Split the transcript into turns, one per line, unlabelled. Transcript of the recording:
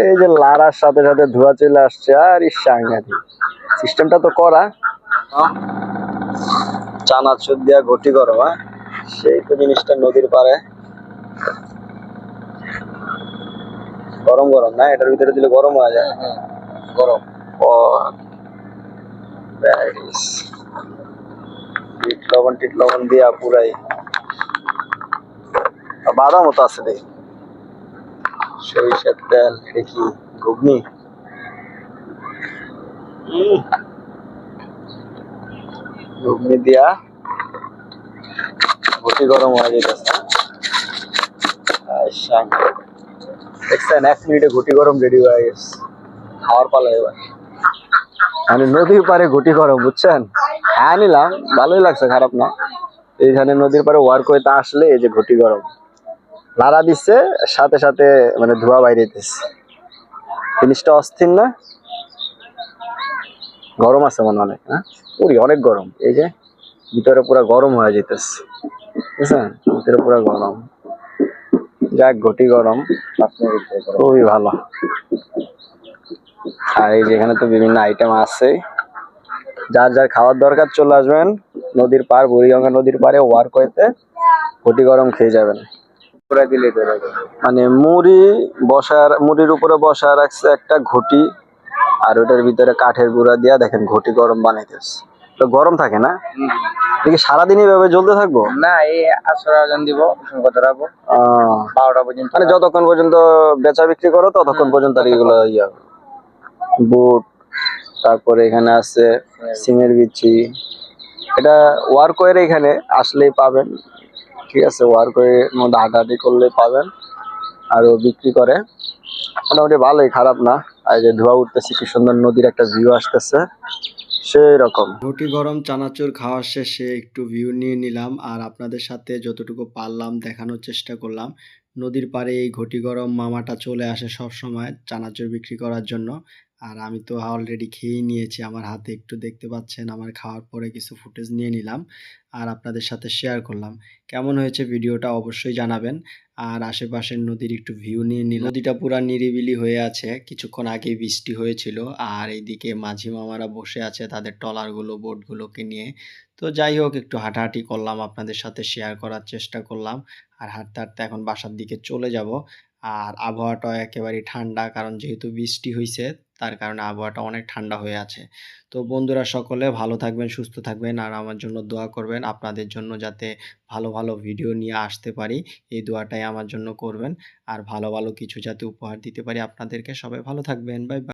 এই যে লারার সাথে সাথে ধোয়া চলে আসছে আর সাংঘাতিক। সিস্টেমটা তো করা। চানা চানাচুর দিয়া ঘটি করো হ্যাঁ। সেই তো জিনিসটা নদীর পারে গরম গরম না? এটার ভিতরে দিলে গরম হয়ে যায়। গরম। ও লবণ টিট লবণ দিয়া পুরাই। বাদামও তো আছে দেখি সরিষার তেল এটা কি ঘুগনি? ঘুগনি দিয়া ঘটি গরম হয়ে যেতেছে আচ্ছা। দেখছেন এক মিনিটে ঘটি গরম রেডি হয়ে গেছে। খাওয়ার পালা এবার। মানে নদীর পারে ঘটি গরম বুঝছেন? হ্যাঁ নিলাম। ভালোই লাগছে খারাপ না। এইখানে নদীর পারে ওয়ার্ক হইতে আসলে এই যে ঘটি গরম। লাড়া দিচ্ছে সাথে সাথে মানে ধোয়া বাইরে দিচ্ছে জিনিসটা অস্থির না? গরম আছে মনে অনেক হ্যাঁ? পুরি অনেক গরম। এই যে, ভিতরে পুরো গরম হয়ে যেতেছে বুঝছেন? ভিতরে পুরো গরম। যাক, ঘটি গরম। খুবই ভালো। আর এই যেখানে তো বিভিন্ন আইটেম আছে। যার যার খাওয়ার দরকার, চলে আসবেন নদীর পার বুড়িগঙ্গা নদীর পারে ওয়ার হইতে ঘটি গরম খেয়ে যাবেন।
পুরা দিলে
মানে মুড়ি বসার মুড়ির উপরে বসা রাখছে একটা ঘটি আর ওটার ভিতরে কাঠের গুঁড়া দিয়া দেখেন ঘটি গরম বানাইতেছে। তো গরম থাকে না? দেখি সারাদিন এইভাবে জ্বলতে থাকব?
না এই আসর আয়োজন দিব কত রাখব। বারোটা পর্যন্ত
মানে যতক্ষণ পর্যন্ত বেচা বিক্রি করো ততক্ষণ পর্যন্ত আর এগুলো ইয়া বুট তারপরে এখানে আছে সিমের বিচি এটা ওয়ার্কওয়ের এখানে আসলেই পাবেন। ঠিক আছে ওয়ার্কওয়ের মধ্যে হাঁটাহাঁটি করলে পাবেন আরও বিক্রি করে। মোটামুটি ভালোই, খারাপ না। আর যে ধোয়া উঠতেছে, কি সুন্দর নদীর একটা ভিউ আসতেছে। সেই রকম।
রুটি গরম, চানাচুর খাওয়া শেষে একটু ভিউ নিয়ে নিলাম। আর আপনাদের সাথে যতটুকু পারলাম, দেখানোর চেষ্টা করলাম। নদীর পাড়ে এই ঘটি গরম মামাটা চলে আসে সব সময় চানাচুর বিক্রি করার জন্য। আর আমি তো অলরেডি খেয়েই নিয়েছি, আমার হাতে একটু দেখতে পাচ্ছেন, আমার খাওয়ার পরে কিছু ফুটেজ নিয়ে নিলাম আর আপনাদের সাথে শেয়ার করলাম। কেমন হয়েছে ভিডিওটা অবশ্যই জানাবেন। আর আশেপাশের নদীর একটু ভিউ নিয়ে নিলাম। নদীটা পুরা নিরিবিলি হয়ে আছে, কিছুক্ষণ আগে বৃষ্টি হয়েছিল। আর এইদিকে মাঝি মামারা বসে আছে তাদের ট্রলারগুলো বোটগুলোকে নিয়ে। তো যাই হোক, একটু হাঁটাহাঁটি করলাম, আপনাদের সাথে শেয়ার করার চেষ্টা করলাম। আর হাঁটতে হাঁটতে এখন বাসার দিকে চলে যাব। আর আবহাওয়াটা একেবারেই ঠান্ডা, কারণ যেহেতু বৃষ্টি হয়েছে তার কারণে আবহাওয়াটা অনেক ঠান্ডা হয়ে আছে। তো বন্ধুরা সকলে ভালো থাকবেন, সুস্থ থাকবেন, আর আমার জন্য দোয়া করবেন, আপনাদের জন্য যাতে ভালো ভালো ভিডিও নিয়ে আসতে পারি। এই দোয়াটাই আমার জন্য করবেন। আর ভালো ভালো কিছু যাতে উপহার দিতে পারি আপনাদেরকে। সবাই ভালো থাকবেন বাই